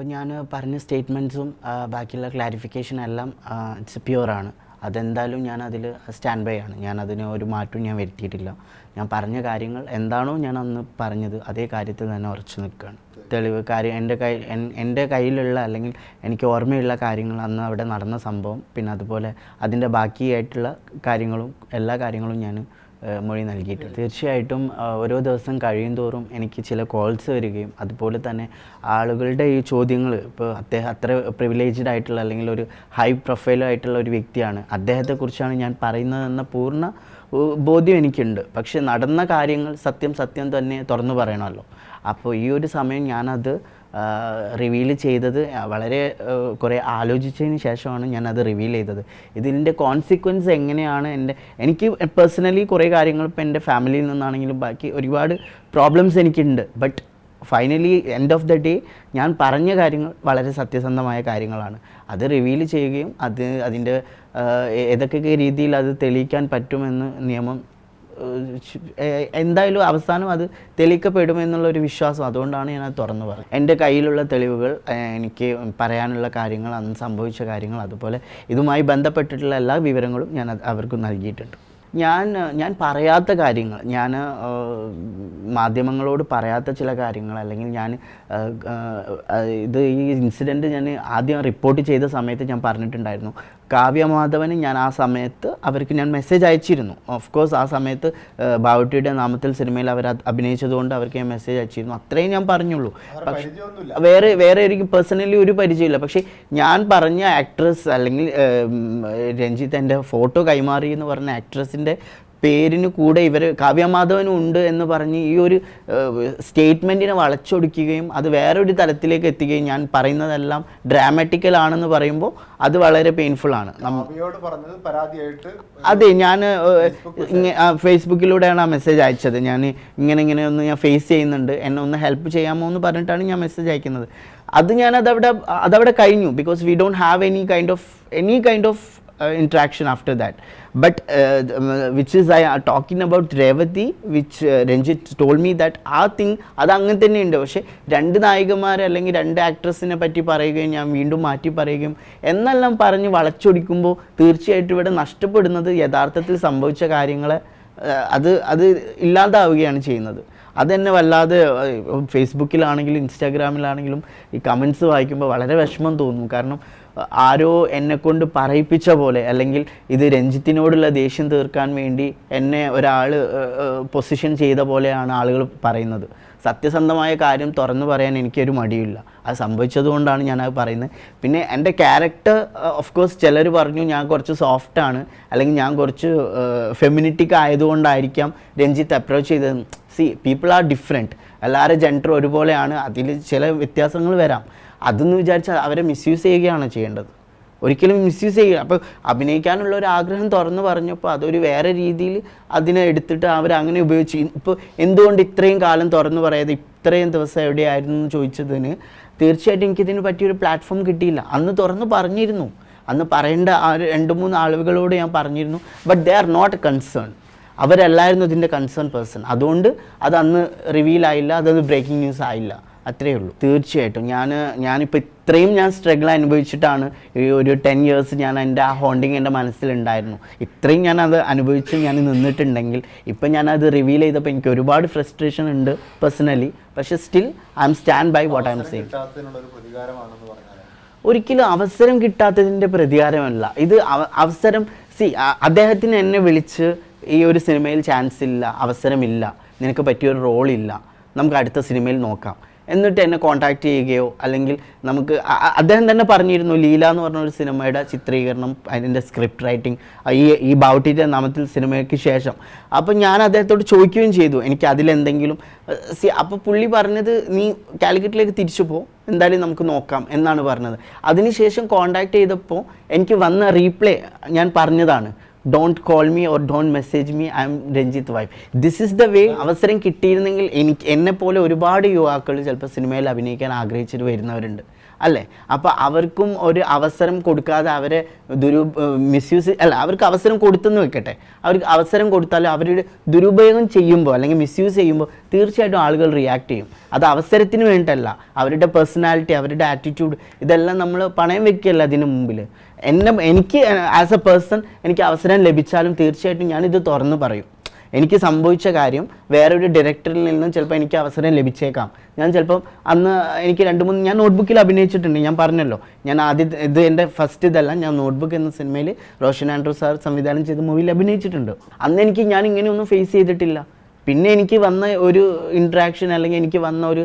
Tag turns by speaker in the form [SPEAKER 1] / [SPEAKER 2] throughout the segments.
[SPEAKER 1] അപ്പം ഞാൻ പറഞ്ഞ സ്റ്റേറ്റ്മെന്റ്സും ബാക്കിയുള്ള ക്ലാരിഫിക്കേഷൻ എല്ലാം ഇറ്റ്സ് ആണ്. അതെന്തായാലും ഞാൻ അതിൽ സ്റ്റാൻഡ് ബൈ ആണ്. ഞാൻ അതിന് ഒരു മാറ്റവും ഞാൻ വരുത്തിയിട്ടില്ല. ഞാൻ പറഞ്ഞ കാര്യങ്ങൾ എന്താണോ ഞാൻ അന്ന് പറഞ്ഞത് അതേ കാര്യത്തിൽ തന്നെ ഉറച്ചു നിൽക്കുകയാണ്. തെളിവ് കാര്യം എന്റെ കൈ എന്റെ കയ്യിലുള്ള അല്ലെങ്കിൽ എനിക്ക് ഓർമ്മയുള്ള കാര്യങ്ങൾ അന്ന് അവിടെ നടന്ന സംഭവം പിന്നെ അതുപോലെ അതിന്റെ ബാക്കിയായിട്ടുള്ള കാര്യങ്ങളും എല്ലാ കാര്യങ്ങളും ഞാൻ മൊഴി നൽകിയിട്ടുണ്ട് തീർച്ചയായിട്ടും ഓരോ ദിവസം കഴിയും തോറും എനിക്ക് ചില കോൾസ് വരികയും അതുപോലെ തന്നെ ആളുകളുടെ ഈ ചോദ്യങ്ങൾ ഇപ്പോൾ അദ്ദേഹം അത്ര പ്രിവിലേജ്ഡ് ആയിട്ടുള്ള അല്ലെങ്കിൽ ഒരു ഹൈ പ്രൊഫൈൽ ആയിട്ടുള്ള ഒരു വ്യക്തിയാണ്. അദ്ദേഹത്തെക്കുറിച്ചാണ് ഞാൻ പറയുന്നതെന്ന പൂർണ ബോധ്യം എനിക്കുണ്ട്. പക്ഷേ നടന്ന കാര്യങ്ങൾ സത്യം സത്യം തന്നെ തുറന്നു പറയണമല്ലോ. അപ്പോൾ ഈ ഒരു സമയം ഞാനത് റിവീൽ ചെയ്തത് വളരെ കുറേ ആലോചിച്ചതിന് ശേഷമാണ് ഞാനത് റിവീൽ ചെയ്തത്. ഇതിന്റെ കോൺസിക്വൻസ് എങ്ങനെയാണ് എന്റെ എനിക്ക് പേഴ്സണലി കുറേ കാര്യങ്ങൾ ഇപ്പോൾ എന്റെ ഫാമിലിയിൽ നിന്നാണെങ്കിലും ബാക്കി ഒരുപാട് പ്രോബ്ലംസ് എനിക്കുണ്ട്. But finally end of the day ഞാൻ പറഞ്ഞ കാര്യങ്ങൾ വളരെ സത്യസന്ധമായ കാര്യങ്ങളാണ്. അത് റിവീൽ ചെയ്യുകയും അത് അതിന്റെ ഏതൊക്കെ രീതിയിൽ അത് തെളിയിക്കാൻ പറ്റുമെന്ന് നിയമം എന്തായാലും അവസാനം അത് തെളിയിക്കപ്പെടുമെന്നുള്ള ഒരു വിശ്വാസം അതുകൊണ്ടാണ് ഞാൻ അത് തുറന്നു പറയുന്നത് എന്റെ കയ്യിലുള്ള തെളിവുകൾ എനിക്ക് പറയാനുള്ള കാര്യങ്ങൾ അന്ന് സംഭവിച്ച കാര്യങ്ങൾ അതുപോലെ ഇതുമായി ബന്ധപ്പെട്ടിട്ടുള്ള എല്ലാ വിവരങ്ങളും ഞാൻ അവർക്ക് നൽകിയിട്ടുണ്ട്. ഞാൻ ഞാൻ പറയാത്ത കാര്യങ്ങൾ ഞാൻ മാധ്യമങ്ങളോട് പറയാത്ത ചില കാര്യങ്ങൾ അല്ലെങ്കിൽ ഞാൻ ഇത് ഈ ഇൻസിഡന്റ് ഞാൻ ആദ്യം റിപ്പോർട്ട് ചെയ്ത സമയത്ത് ഞാൻ പറഞ്ഞിട്ടുണ്ടായിരുന്നു. കാവ്യ മാധവന് ഞാൻ ആ സമയത്ത് അവർക്ക് ഞാൻ മെസ്സേജ് അയച്ചിരുന്നു. ഓഫ് കോഴ്സ് ആ സമയത്ത് ബാവുട്ടിയുടെ നാമത്തിൽ സിനിമയിൽ അവർ അഭിനയിച്ചതുകൊണ്ട് അവർക്ക് ഞാൻ മെസ്സേജ് അയച്ചിരുന്നു. അത്രയും ഞാൻ പറഞ്ഞുള്ളൂ. പക്ഷേ വേറെ വേറെ എനിക്ക് പേഴ്സണലി ഒരു പരിചയമില്ല. പക്ഷേ ഞാൻ പറഞ്ഞ ആക്ട്രസ് അല്ലെങ്കിൽ രഞ്ജിത്ത് എന്റെ ഫോട്ടോ കൈമാറി എന്ന് പറഞ്ഞ ആക്ട്രസിന്റെ പേരിന് കൂടെ ഇവർ കാവ്യമാധവനും ഉണ്ട് എന്ന് പറഞ്ഞ് ഈ ഒരു സ്റ്റേറ്റ്മെന്റിനെ വളച്ചൊടിക്കുകയും അത് വേറൊരു തലത്തിലേക്ക് എത്തുകയും ഞാൻ പറയുന്നതെല്ലാം ഡ്രാമാറ്റിക്കൽ ആണെന്ന് പറയുമ്പോൾ അത് വളരെ പെയിൻഫുൾ ആണ്. അതെ ഞാൻ ഫേസ്ബുക്കിലൂടെയാണ് ആ മെസ്സേജ് അയച്ചത്. ഞാൻ ഇങ്ങനെ ഇങ്ങനെ ഒന്ന് ഞാൻ ഫേസ് ചെയ്യുന്നുണ്ട്. എന്നെ ഒന്ന് ഹെൽപ്പ് ചെയ്യാമോ എന്ന് പറഞ്ഞിട്ടാണ് ഞാൻ മെസ്സേജ് അയക്കുന്നത്. അത് ഞാൻ അതവിടെ അതവിടെ കഴിഞ്ഞു. Because we don't have any kind of any kind of interaction after that. But uh, um, which is i are talking about revati which uh, Ranjith told me that ആ തിങ് അത് അങ്ങനെ തന്നെയുണ്ട്. പക്ഷേ രണ്ട് നായികമാരെ അല്ലെങ്കിൽ രണ്ട് ആക്ട്രസിനെ പറ്റി പറയുകയും ഞാൻ വീണ്ടും മാറ്റി പറയുകയും എന്നെല്ലാം പറഞ്ഞ് വളച്ചൊടിക്കുമ്പോൾ തീർച്ചയായിട്ടും ഇവിടെ നഷ്ടപ്പെടുന്നത് യഥാർത്ഥത്തിൽ സംഭവിച്ച കാര്യങ്ങളെ അത് അത് ഇല്ലാതാവുകയാണ് ചെയ്യുന്നത്. അതെന്നെ വല്ലാതെ ഫേസ്ബുക്കിലാണെങ്കിലും ഇൻസ്റ്റാഗ്രാമിലാണെങ്കിലും ഈ കമൻസ് വായിക്കുമ്പോൾ വളരെ വിഷമം തോന്നും. കാരണം ആരോ എന്നെക്കൊണ്ട് പറയിപ്പിച്ച പോലെ അല്ലെങ്കിൽ ഇത് രഞ്ജിത്തിനോടുള്ള ദേഷ്യം തീർക്കാൻ വേണ്ടി എന്നെ ഒരാൾ പൊസിഷൻ ചെയ്ത പോലെയാണ് ആളുകൾ പറയുന്നത്. സത്യസന്ധമായ കാര്യം തുറന്നു പറയാൻ എനിക്കൊരു മടിയില്ല. അത് സംഭവിച്ചതുകൊണ്ടാണ് ഞാൻ അത് പറയുന്നത്. പിന്നെ എന്റെ ക്യാരക്ടർ ഓഫ് കോഴ്സ് ചിലർ പറഞ്ഞു ഞാൻ കുറച്ച് സോഫ്റ്റാണ് അല്ലെങ്കിൽ ഞാൻ കുറച്ച് ഫെമിനിറ്റിക് ആയതുകൊണ്ടായിരിക്കാം രഞ്ജിത്ത് അപ്രോച്ച് ചെയ്തത്. സി പീപ്പിൾ ആർ ഡിഫറെന്റ് എല്ലാവരും ജെൻഡർ ഒരുപോലെയാണ്. അതിൽ ചില വ്യത്യാസങ്ങൾ വരാം. അതെന്ന് വിചാരിച്ചാൽ അവരെ മിസ്യൂസ് ചെയ്യുകയാണ് ചെയ്യേണ്ടത്. ഒരിക്കലും മിസ്യൂസ് ചെയ്യുക. അപ്പോൾ അഭിനയിക്കാനുള്ള ഒരു ആഗ്രഹം തുറന്നു പറഞ്ഞപ്പോൾ അതൊരു വേറെ രീതിയിൽ അതിനെ എടുത്തിട്ട് അവർ അങ്ങനെ ഉപയോഗിച്ച് ഇപ്പോൾ എന്തുകൊണ്ട് ഇത്രയും കാലം തുറന്നു പറയാതെ ഇത്രയും ദിവസം എവിടെയായിരുന്നു എന്ന് ചോദിച്ചതിന് തീർച്ചയായിട്ടും എനിക്കിതിന് പറ്റിയൊരു പ്ലാറ്റ്ഫോം കിട്ടിയില്ല. അന്ന് തുറന്ന് പറഞ്ഞിരുന്നു. അന്ന് പറയേണ്ട ആ രണ്ട് മൂന്ന് ആളുകളോട് ഞാൻ പറഞ്ഞിരുന്നു. But they are not concern അവരല്ലായിരുന്നു ഇതിന്റെ കൺസേൺ പേഴ്സൺ അതുകൊണ്ട് അത് അന്ന് റിവീൽ ആയില്ല. അതൊന്ന് ബ്രേക്കിംഗ് ന്യൂസ് ആയില്ല. അത്രയേ ഉള്ളൂ. തീർച്ചയായിട്ടും. ഞാൻ ഞാനിപ്പോൾ ഇത്രയും ഞാൻ സ്ട്രഗിൾ അനുഭവിച്ചിട്ടാണ് ഈ ഒരു ടെൻ ഇയേഴ്സ് ഞാൻ എന്റെ ആ ഹോണ്ടിങ് എന്റെ മനസ്സിലുണ്ടായിരുന്നു. ഇത്രയും ഞാൻ അത് അനുഭവിച്ച് ഞാൻ നിന്നിട്ടുണ്ടെങ്കിൽ ഇപ്പം അത് റിവീൽ ചെയ്തപ്പോൾ എനിക്ക് ഒരുപാട് ഫ്രസ്ട്രേഷൻ ഉണ്ട് പേഴ്സണലി പക്ഷെ still I'm stand by what I'm saying
[SPEAKER 2] പറഞ്ഞാൽ
[SPEAKER 1] ഒരിക്കലും അവസരം കിട്ടാത്തതിന്റെ പ്രതികാരമല്ല. ഇത് അവസരം സി അദ്ദേഹത്തിന് എന്നെ വിളിച്ച് ഈ ഒരു സിനിമയിൽ ചാൻസ് ഇല്ല അവസരമില്ല. നിനക്ക് പറ്റിയൊരു റോളില്ല നമുക്ക് അടുത്ത സിനിമയിൽ നോക്കാം. എന്നിട്ട് എന്നെ കോൺടാക്ട് ചെയ്യുകയോ അല്ലെങ്കിൽ നമുക്ക് അദ്ദേഹം തന്നെ പറഞ്ഞിരുന്നു ലീല എന്ന് പറഞ്ഞ ഒരു സിനിമയുടെ ചിത്രീകരണം അതിന്റെ സ്ക്രിപ്റ്റ് റൈറ്റിംഗ് ഈ ഈ ബൗട്ടിന്റെ നാമത്തിൽ സിനിമയ്ക്ക് ശേഷം. അപ്പോൾ ഞാൻ അദ്ദേഹത്തോട് ചോദിക്കുകയും ചെയ്തു എനിക്ക് അതിലെന്തെങ്കിലും സി അപ്പോൾ പുള്ളി പറഞ്ഞത് നീ കാലിക്കറ്റിലേക്ക് തിരിച്ചു പോ എന്തായാലും നമുക്ക് നോക്കാം എന്നാണ് പറഞ്ഞത്. അതിനുശേഷം കോണ്ടാക്ട് ചെയ്തപ്പോൾ എനിക്ക് വന്ന റീപ്ലേ ഞാൻ പറഞ്ഞതാണ്. Don't call me or don't message me I'm Ranjith wife this is the way അവസരം കിട്ടിയിരുന്നെങ്കിൽ എനിക്ക് എന്നെപ്പോലെ ഒരുപാട് യുവാക്കൾ ചിലപ്പോൾ സിനിമയിൽ അഭിനയിക്കാൻ ആഗ്രഹിച്ചിട്ട് വരുന്നവരുണ്ട്. അല്ലേ? അപ്പോൾ അവർക്കും ഒരു അവസരം കൊടുക്കാതെ അവരെ ദുരു മിസ്യൂസ് അല്ല അവർക്ക് അവസരം കൊടുത്തെന്ന് വെക്കട്ടെ. അവർക്ക് അവസരം കൊടുത്താൽ അവരുടെ ദുരുപയോഗം ചെയ്യുമ്പോൾ അല്ലെങ്കിൽ മിസ്യൂസ് ചെയ്യുമ്പോൾ തീർച്ചയായിട്ടും ആളുകൾ റിയാക്ട് ചെയ്യും. അത് അവസരത്തിന് വേണ്ടിയിട്ടല്ല. അവരുടെ പേഴ്സണാലിറ്റി അവരുടെ ആറ്റിറ്റ്യൂഡ് ഇതെല്ലാം നമ്മൾ പണയം വെക്കുകയല്ല അതിന് മുമ്പിൽ എന്നെ എനിക്ക് ആസ് എ പേഴ്സൺ എനിക്ക് അവസരം ലഭിച്ചാലും തീർച്ചയായിട്ടും ഞാനിത് തുറന്ന് പറയും. എനിക്ക് സംഭവിച്ച കാര്യം വേറൊരു ഡയറക്ടറിൽ നിന്നും ചിലപ്പോൾ എനിക്ക് അവസരം ലഭിച്ചേക്കാം. ഞാൻ ചിലപ്പം അന്ന് എനിക്ക് രണ്ട് മൂന്ന് ഞാൻ നോട്ട്ബുക്കിൽ അഭിനയിച്ചിട്ടുണ്ട് ഞാൻ പറഞ്ഞല്ലോ. ഞാൻ ആദ്യം ഇത് എന്റെ ഫസ്റ്റ് ഇതല്ല ഞാൻ നോട്ട്ബുക്ക് എന്ന സിനിമയിൽ റോഷൻ ആൻഡ്രൂ സാർ സംവിധാനം ചെയ്ത മൂവിയിൽ അഭിനയിച്ചിട്ടുണ്ട്. അന്ന് എനിക്ക് ഞാൻ ഇങ്ങനെയൊന്നും ഫേസ് ചെയ്തിട്ടില്ല. പിന്നെ എനിക്ക് വന്ന ഒരു ഇൻട്രാക്ഷൻ അല്ലെങ്കിൽ എനിക്ക് വന്ന ഒരു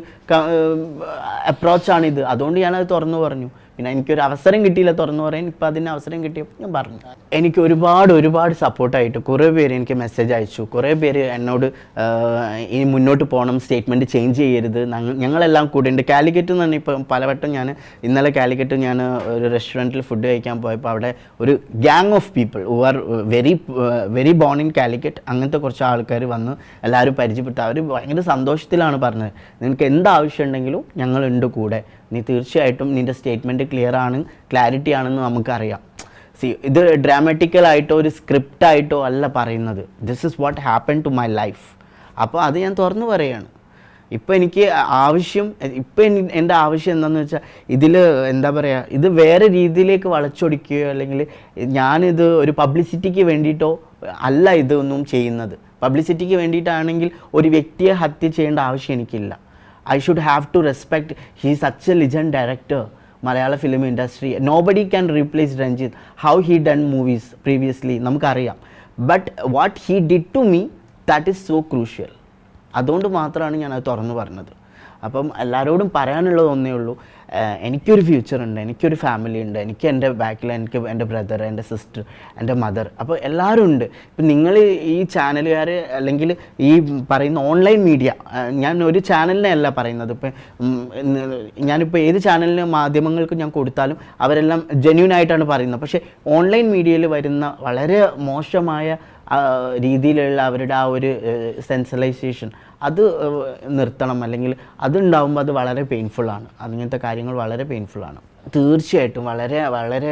[SPEAKER 1] അപ്രോച്ചാണിത് അതുകൊണ്ട് ഞാനത് തുറന്നു പറഞ്ഞു. പിന്നെ എനിക്കൊരു അവസരം കിട്ടിയില്ല തുറന്നു പറയാൻ. ഇപ്പം അതിന് അവസരം കിട്ടിയപ്പോൾ ഞാൻ പറഞ്ഞു. എനിക്ക് ഒരുപാട് ഒരുപാട് സപ്പോർട്ടായിട്ട് കുറേ പേര് എനിക്ക് മെസ്സേജ് അയച്ചു. കുറേ പേര് എന്നോട് ഇനി മുന്നോട്ട് പോകണം സ്റ്റേറ്റ്മെന്റ് ചേഞ്ച് ചെയ്യരുത്. ഞങ്ങ- ഞങ്ങളെല്ലാം കൂടെ ഉണ്ട്. കാലിക്കറ്റ് എന്ന് തന്നെ ഇപ്പം പലവട്ടം ഞാൻ ഇന്നലെ കാലിക്കറ്റ് ഞാൻ ഒരു റെസ്റ്റോറന്റിൽ ഫുഡ് കഴിക്കാൻ പോയപ്പോൾ അവിടെ ഒരു gang of people who are very very born in Calicut അങ്ങനത്തെ കുറച്ച് ആൾക്കാർ വന്ന് എല്ലാവരും പരിചയപ്പെട്ടു. അവർ ഭയങ്കര സന്തോഷത്തിലാണ് പറഞ്ഞത്. നിങ്ങൾക്ക് എന്ത് ആവശ്യം ഉണ്ടെങ്കിലും ഞങ്ങളുണ്ട് കൂടെ. നീ തീർച്ചയായിട്ടും നിന്റെ സ്റ്റേറ്റ്മെന്റ് ക്ലിയർ ആണ് ക്ലാരിറ്റി ആണെന്ന് നമുക്കറിയാം. സി ഇത് ഡ്രാമാറ്റിക്കലായിട്ടോ ഒരു സ്ക്രിപ്റ്റായിട്ടോ അല്ല പറയുന്നത്. This is what happen to my life അപ്പോൾ അത് ഞാൻ തുറന്നു പറയുകയാണ് ഇപ്പോൾ എനിക്ക് ആവശ്യം ഇപ്പോൾ എന്റെ ആവശ്യം എന്താണെന്ന് വെച്ചാൽ ഇതിൽ എന്താ പറയുക ഇത് വേറെ രീതിയിലേക്ക് വളച്ചൊടിക്കുകയോ അല്ലെങ്കിൽ ഞാനിത് ഒരു പബ്ലിസിറ്റിക്ക് വേണ്ടിയിട്ടോ അല്ല ഇതൊന്നും ചെയ്യുന്നത്. പബ്ലിസിറ്റിക്ക് വേണ്ടിയിട്ടാണെങ്കിൽ ഒരു വ്യക്തിയെ ഹത്യ ചെയ്യേണ്ട ആവശ്യം എനിക്കില്ല. I should have to respect he such a legend director Malayala film industry nobody can replace Ranjith how he done movies previously നമുക്കറിയാം. But what he did to me that is so crucial അതുകൊണ്ട് മാത്രമാണ് ഞാൻ അത് തുറന്നു പറഞ്ഞത്. അപ്പം എല്ലാവരോടും പറയാനുള്ളത് ഒന്നേ ഉള്ളൂ. എനിക്കൊരു ഫ്യൂച്ചർ ഉണ്ട് എനിക്കൊരു ഫാമിലി ഉണ്ട് എനിക്ക് എന്റെ ബാക്കിൽ എനിക്ക് എന്റെ ബ്രദർ എന്റെ സിസ്റ്റർ എന്റെ മദർ അപ്പോൾ എല്ലാവരും ഉണ്ട്. ഇപ്പം നിങ്ങൾ ഈ ചാനലുകാർ അല്ലെങ്കിൽ ഈ പറയുന്ന ഓൺലൈൻ മീഡിയ ഞാൻ ഒരു ചാനലിനെയല്ല പറയുന്നത്. ഇപ്പം ഞാനിപ്പോൾ ഏത് ചാനലിന് മാധ്യമങ്ങൾക്ക് ഞാൻ കൊടുത്താലും അവരെല്ലാം ജെന്യൂൻ ആയിട്ടാണ് പറയുന്നത്. പക്ഷേ ഓൺലൈൻ മീഡിയയിൽ വരുന്ന വളരെ മോശമായ രീതിയിലുള്ള അവരുടെ ആ ഒരു സെൻസലൈസേഷൻ അത് നിർത്തണം. അല്ലെങ്കിൽ അതുണ്ടാകുമ്പോൾ അത് വളരെ പെയിൻഫുള്ളാണ് അങ്ങനത്തെ കാര്യങ്ങൾ വളരെ പെയിൻഫുള്ളാണ് തീർച്ചയായിട്ടും വളരെ വളരെ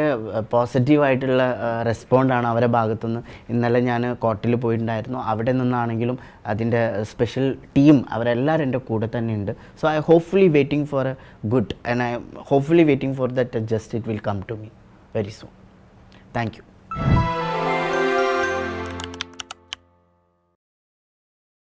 [SPEAKER 1] പോസിറ്റീവായിട്ടുള്ള റെസ്പോണ്ടാണ് അവരുടെ ഭാഗത്തുനിന്ന്. ഇന്നലെ ഞാൻ കോർട്ടിൽ പോയിട്ടുണ്ടായിരുന്നു. അവിടെ നിന്നാണെങ്കിലും അതിന്റെ സ്പെഷ്യൽ ടീം അവരെല്ലാവരും എന്റെ കൂടെ തന്നെ ഉണ്ട് so I hopefully waiting for a good and I hopefully waiting for that just it will come to me very soon thank you